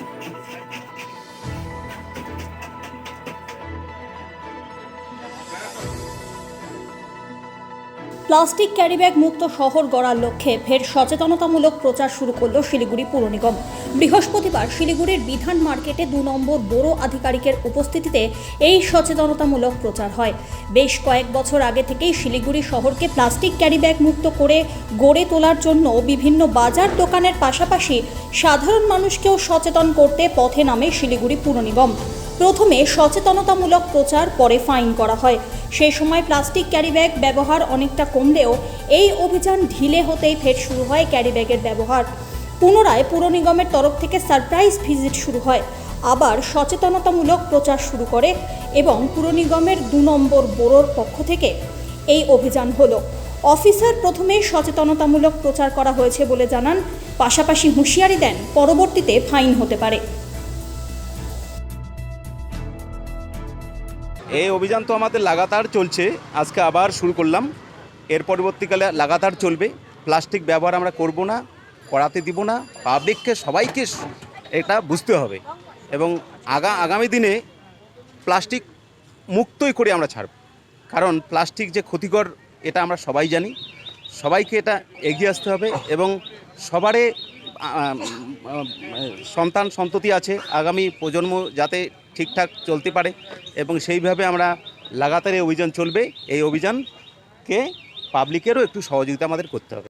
はい。প্লাস্টিক carry bag মুক্ত শহর গড়ার লক্ষ্যে ফের সচেতনতামূলক প্রচার শুরু করল শিলিগুড়ি পুর নিগম। বৃহস্পতিবার শিলিগুড়ির বিধান মার্কেটে দু নম্বর বড় আধিকারিকের উপস্থিতিতে এই সচেতনতামূলক প্রচার হয়। বেশ কয়েক বছর আগে থেকেই শিলিগুড়ি শহরকে প্লাস্টিক ক্যারিব্যাগ মুক্ত করে গড়ে তোলার জন্য বিভিন্ন বাজার দোকানের পাশাপাশি সাধারণ মানুষকেও সচেতন করতে পথে নামে শিলিগুড়ি পুর নিগম। প্রথমে সচেতনতামূলক প্রচার, পরে ফাইন করা হয়। সেই সময় প্লাস্টিক ক্যারিব্যাগ ব্যবহার অনেকটা কমলেও এই অভিযান ঢিলে হতেই ফের শুরু হয় ক্যারিব্যাগের ব্যবহার। পুনরায় পুর নিগমের তরফ থেকে সারপ্রাইজ ভিজিট শুরু হয়। আবার সচেতনতামূলক প্রচার শুরু করে এবং পুর নিগমের দু নম্বর বোরোর পক্ষ থেকে এই অভিযান হলো। অফিসার প্রথমে সচেতনতামূলক প্রচার করা হয়েছে বলে জানান, পাশাপাশি হুঁশিয়ারি দেন, পরবর্তীতে ফাইন হতে পারে। এই অভিযান তো আমাদের লাগাতার চলছে। আজকে আবার শুরু করলাম। এর পরবর্তীকালে লাগাতার চলবে। প্লাস্টিক ব্যবহার আমরা করব না, করাতে দিব না। পাবলিককে, সবাইকে এটা বুঝতে হবে। এবং আগা আগামী দিনে প্লাস্টিক মুক্তই করে আমরা ছাড়ব। কারণ প্লাস্টিক যে ক্ষতিকর, এটা আমরা সবাই জানি। সবাইকে এটা এগিয়ে আসতে হবে এবং সবারে সন্তান সন্ততি আছে। আগামী প্রজন্ম যাতে ঠিকঠাক চলতে পারে এবং সেইভাবে আমরা লাগাতার এই অভিযান চলবে। এই অভিযানকে পাবলিকেরও একটু সহযোগিতা আমাদের করতে হবে।